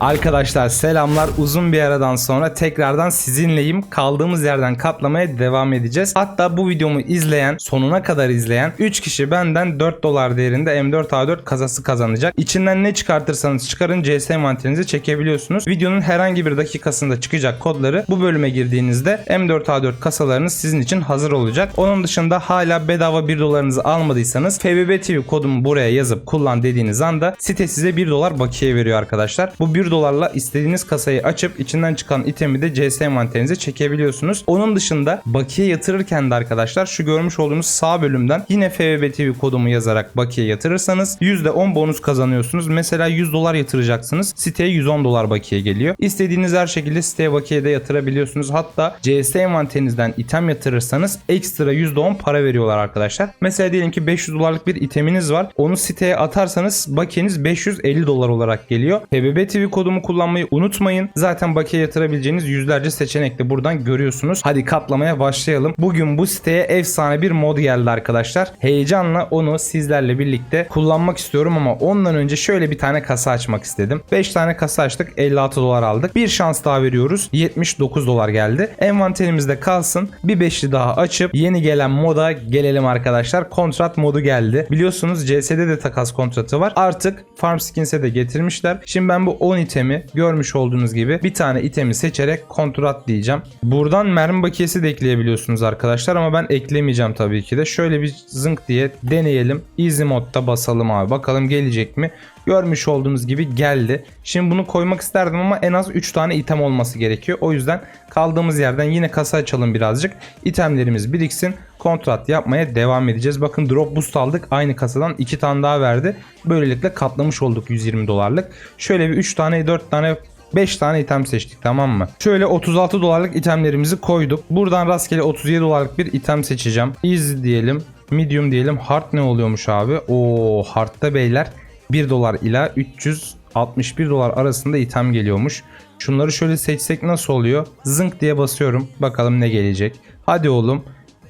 Arkadaşlar selamlar uzun bir aradan sonra tekrardan sizinleyim kaldığımız yerden katlamaya devam edeceğiz. Hatta bu videomu izleyen sonuna kadar izleyen 3 kişi benden 4 dolar değerinde M4A4 kasası kazanacak. İçinden ne çıkartırsanız çıkarın CS manteninizi çekebiliyorsunuz. Videonun herhangi bir dakikasında çıkacak kodları bu bölüme girdiğinizde M4A4 kasalarınız sizin için hazır olacak. Onun dışında hala bedava 1 dolarınızı almadıysanız FBB TV kodumu buraya yazıp kullan dediğiniz anda site size 1 dolar bakiye veriyor arkadaşlar. Bu 1 dolarla istediğiniz kasayı açıp içinden çıkan itemi de CS manteninize çekebiliyorsunuz. Onun dışında bakiye yatırırken de arkadaşlar şu görmüş olduğunuz sağ bölümden yine FBB TV kodumu yazarak bakiye yatırırsanız %10 bonus kazanıyorsunuz. Mesela 100 dolar yatıracaksınız. Siteye 110 dolar bakiye geliyor. İstediğiniz her şekilde siteye bakiye de yatırabiliyorsunuz. Hatta CS envanterinizden item yatırırsanız ekstra %10 para veriyorlar arkadaşlar. Mesela diyelim ki 500 dolarlık bir iteminiz var. Onu siteye atarsanız bakiyeniz 550 dolar olarak geliyor. FBB TV kodumu kullanmayı unutmayın. Zaten bakiye yatırabileceğiniz yüzlerce seçenek de buradan görüyorsunuz. Hadi katlamaya başlayalım. Bugün bu siteye efsane bir mod geldi arkadaşlar. Heyecanla onu sizlerle birlikte kullanmak istiyorum ama ondan önce şöyle bir tane kasa açmak istedim. 5 tane kasa açtık 56 dolar aldık. Bir şans daha veriyoruz. 79 dolar geldi. Envanterimizde kalsın. Bir beşli daha açıp yeni gelen moda gelelim arkadaşlar. Kontrat modu geldi. Biliyorsunuz CS'de de takas kontratı var. Artık Farm Skins'e de getirmişler. Şimdi ben bu 10 itemi görmüş olduğunuz gibi bir tane itemi seçerek kontrat diyeceğim. Buradan mermi bakiyesi de ekleyebiliyorsunuz arkadaşlar ama ben eklemeyeceğim tabii ki de. Şöyle bir zınk diye deneyelim. Easy modda basalım abi. Bakalım gelecek mi? Görmüş olduğunuz gibi geldi. Şimdi bunu koymak isterdim ama en az 3 tane item olması gerekiyor. O yüzden kaldığımız yerden yine kasa açalım birazcık. İtemlerimiz biriksin. Kontrat yapmaya devam edeceğiz. Bakın drop boost aldık. Aynı kasadan 2 tane daha verdi. Böylelikle katlamış olduk 120 dolarlık. Şöyle bir 3 tane 4 tane 5 tane item seçtik tamam mı? Şöyle 36 dolarlık itemlerimizi koyduk. Buradan rastgele 37 dolarlık bir item seçeceğim. Easy diyelim. Medium diyelim. Hard ne oluyormuş abi? Oo hard'da beyler 1 dolar ila 361 dolar arasında item geliyormuş. Şunları şöyle seçsek nasıl oluyor? Zınk diye basıyorum. Bakalım ne gelecek. Hadi oğlum.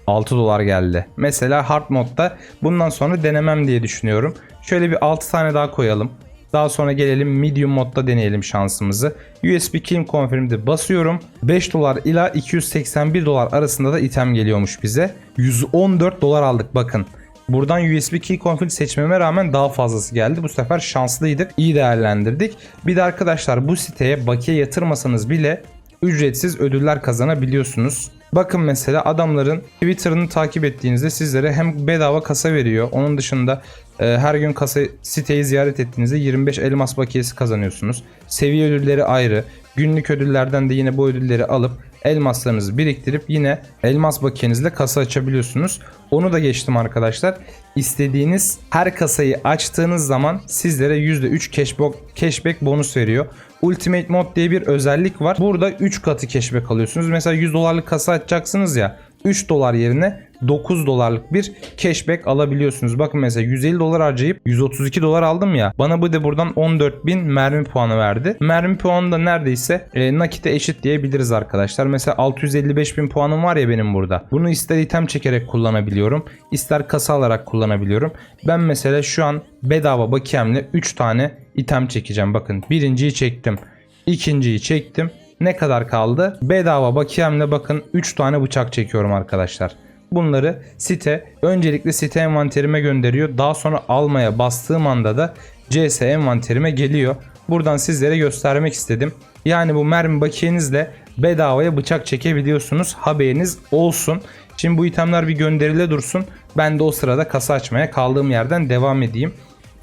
6 dolar geldi. Mesela hard modda bundan sonra denemem diye düşünüyorum. Şöyle bir 6 tane daha koyalım. Daha sonra gelelim medium modda deneyelim şansımızı. USB Key Confirm'de basıyorum. 5 dolar ila 281 dolar arasında da item geliyormuş bize. 114 dolar aldık bakın. Buradan USB Key Config seçmeme rağmen daha fazlası geldi. Bu sefer şanslıydık. İyi değerlendirdik. Bir de arkadaşlar bu siteye bakiye yatırmasanız bile ücretsiz ödüller kazanabiliyorsunuz. Bakın mesela adamların Twitter'ını takip ettiğinizde sizlere hem bedava kasa veriyor. Onun dışında e, her gün kasa siteyi ziyaret ettiğinizde 25 elmas bakiyesi kazanıyorsunuz. Seviye ödülleri ayrı. Günlük ödüllerden de yine bu ödülleri alıp elmaslarınızı biriktirip yine elmas bakiyenizle kasa açabiliyorsunuz. Onu da geçtim arkadaşlar. İstediğiniz her kasayı açtığınız zaman sizlere %3 cashback, cashback bonus veriyor. Ultimate Mod diye bir özellik var. Burada 3 katı cashback alıyorsunuz. Mesela 100 dolarlık kasa açacaksınız ya. 3 dolar yerine 9 dolarlık bir cashback alabiliyorsunuz. Bakın mesela 150 dolar harcayıp 132 dolar aldım ya. Bana bu da buradan 14.000 mermi puanı verdi. Mermi puanı da neredeyse e, nakite eşit diyebiliriz arkadaşlar. Mesela 655.000 puanım var ya benim burada. Bunu ister item çekerek kullanabiliyorum. ister kasa alarak kullanabiliyorum. Ben mesela şu an bedava bakiyemle 3 tane item çekeceğim. Bakın birinciyi çektim. ikinciyi çektim. Ne kadar kaldı? Bedava bakiyemle bakın 3 tane bıçak çekiyorum arkadaşlar. Bunları site öncelikle site envanterime gönderiyor. Daha sonra almaya bastığım anda da CS envanterime geliyor. Buradan sizlere göstermek istedim. Yani bu mermi bakiyenizle bedavaya bıçak çekebiliyorsunuz. Haberiniz olsun. Şimdi bu itemler bir gönderile dursun. Ben de o sırada kasa açmaya kaldığım yerden devam edeyim.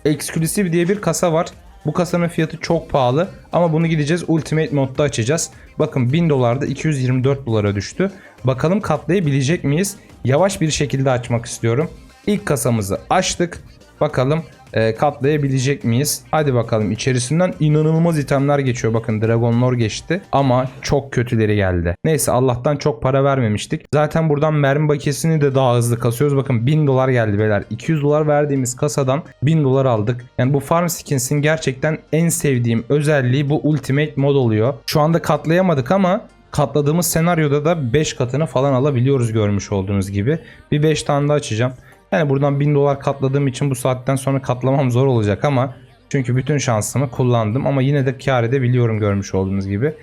Exclusive diye bir kasa var. Bu kasanın fiyatı çok pahalı ama bunu gideceğiz Ultimate modda açacağız. Bakın 1000 dolarda 224 dolara düştü. Bakalım katlayabilecek miyiz? Yavaş bir şekilde açmak istiyorum. İlk kasamızı açtık. Bakalım e, katlayabilecek miyiz? Hadi bakalım içerisinden inanılmaz itemler geçiyor. Bakın Dragon Lore geçti ama çok kötüleri geldi. Neyse Allah'tan çok para vermemiştik. Zaten buradan mermi bakiyesini de daha hızlı kasıyoruz. Bakın 1000 dolar geldi beyler. 200 dolar verdiğimiz kasadan 1000 dolar aldık. Yani bu Farm Skins'in gerçekten en sevdiğim özelliği bu Ultimate mod oluyor. Şu anda katlayamadık ama katladığımız senaryoda da 5 katını falan alabiliyoruz görmüş olduğunuz gibi. Bir 5 tane daha açacağım. Yani buradan 1000 dolar katladığım için bu saatten sonra katlamam zor olacak ama Çünkü bütün şansımı kullandım ama yine de kar edebiliyorum görmüş olduğunuz gibi.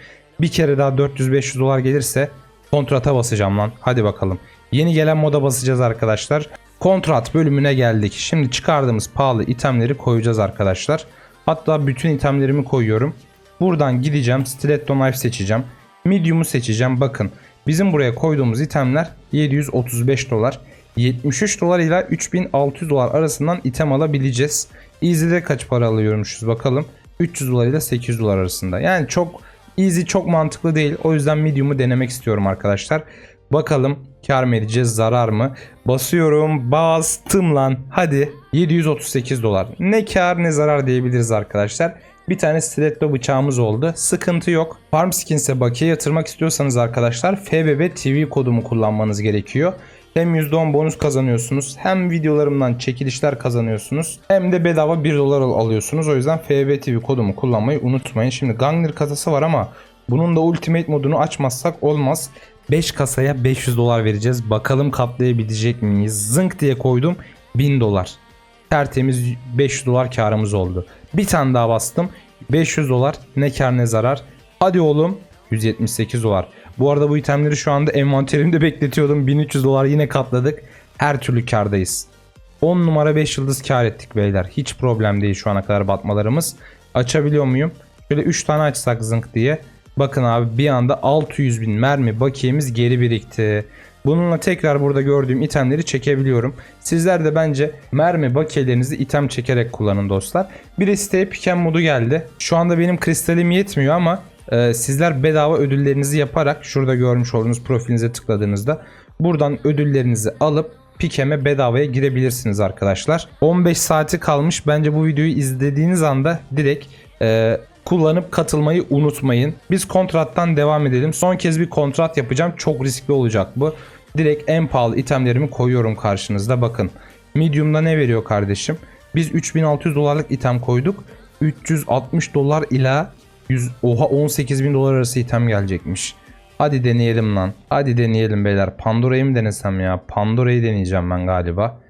Bir kere daha 400-500 dolar gelirse kontrata basacağım lan. Hadi bakalım. Yeni gelen moda basacağız arkadaşlar. Kontrat bölümüne geldik. Şimdi çıkardığımız pahalı itemleri koyacağız arkadaşlar. Hatta bütün itemlerimi koyuyorum. Buradan gideceğim. Stiletto knife seçeceğim. Medium'u seçeceğim. Bakın bizim buraya koyduğumuz itemler 735 dolar. 73 dolar ile 3600 dolar arasından item alabileceğiz. Easy'de kaç para alıyormuşuz bakalım. 300 dolar ile 800 dolar arasında. Yani çok easy çok mantıklı değil. O yüzden medium'u denemek istiyorum arkadaşlar. Bakalım kar mı edeceğiz zarar mı? Basıyorum bastım lan hadi 738 dolar. Ne kar ne zarar diyebiliriz arkadaşlar. Bir tane stiletto bıçağımız oldu. Sıkıntı yok. Farm Skins'e bakiye yatırmak istiyorsanız arkadaşlar FBB TV kodumu kullanmanız gerekiyor. Hem %10 bonus kazanıyorsunuz hem videolarımdan çekilişler kazanıyorsunuz hem de bedava 1 dolar al- alıyorsunuz. O yüzden FBB TV kodumu kullanmayı unutmayın. Şimdi Gangner kasası var ama bunun da Ultimate modunu açmazsak olmaz. 5 kasaya 500 dolar vereceğiz. Bakalım katlayabilecek miyiz? Zınk diye koydum 1000 dolar. Tertemiz 500 dolar karımız oldu. Bir tane daha bastım. 500 dolar ne kar ne zarar. Hadi oğlum 178 dolar. Bu arada bu itemleri şu anda envanterimde bekletiyordum. 1300 dolar yine katladık. Her türlü kardayız. 10 numara 5 yıldız kar ettik beyler. Hiç problem değil şu ana kadar batmalarımız. Açabiliyor muyum? Şöyle 3 tane açsak zınk diye. Bakın abi bir anda 600 bin mermi bakiyemiz geri birikti. Bununla tekrar burada gördüğüm itemleri çekebiliyorum. Sizler de bence mermi bakiyelerinizi item çekerek kullanın dostlar. Bir de siteye piken modu geldi. Şu anda benim kristalim yetmiyor ama e, sizler bedava ödüllerinizi yaparak şurada görmüş olduğunuz profilinize tıkladığınızda buradan ödüllerinizi alıp Pikem'e bedavaya girebilirsiniz arkadaşlar. 15 saati kalmış. Bence bu videoyu izlediğiniz anda direkt e, kullanıp katılmayı unutmayın. Biz kontrattan devam edelim. Son kez bir kontrat yapacağım. Çok riskli olacak bu. Direkt en pahalı itemlerimi koyuyorum karşınızda. Bakın. Medium'da ne veriyor kardeşim? Biz 3600 dolarlık item koyduk. 360 dolar ila 100, oha 18 bin dolar arası item gelecekmiş. Hadi deneyelim lan. Hadi deneyelim beyler. Pandora'yı mı denesem ya? Pandora'yı deneyeceğim ben galiba.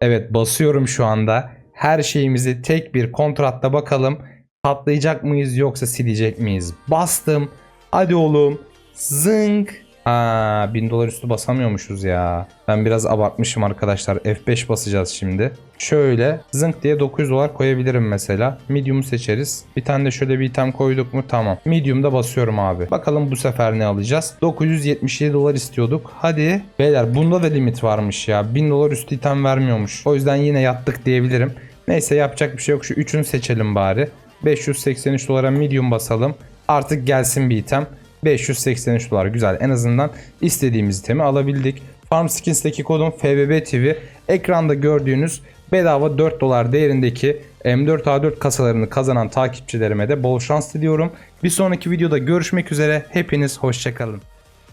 Evet basıyorum şu anda. Her şeyimizi tek bir kontratta bakalım. Katlayacak mıyız yoksa silecek miyiz? Bastım. Hadi oğlum. Zınk. Aa, 1000 dolar üstü basamıyormuşuz ya. Ben biraz abartmışım arkadaşlar. F5 basacağız şimdi. Şöyle zınk diye 900 dolar koyabilirim mesela. Medium'u seçeriz. Bir tane de şöyle bir item koyduk mu? Tamam. Medium'da basıyorum abi. Bakalım bu sefer ne alacağız? 977 dolar istiyorduk. Hadi. Beyler bunda da limit varmış ya. 1000 dolar üstü item vermiyormuş. O yüzden yine yattık diyebilirim. Neyse yapacak bir şey yok. Şu üçünü seçelim bari. 583 dolara medium basalım. Artık gelsin bir item. 583 dolar güzel. En azından istediğimiz itemi alabildik. Farm Skins'teki kodum FBB TV. Ekranda gördüğünüz bedava 4 dolar değerindeki M4A4 kasalarını kazanan takipçilerime de bol şans diliyorum. Bir sonraki videoda görüşmek üzere. Hepiniz hoşçakalın.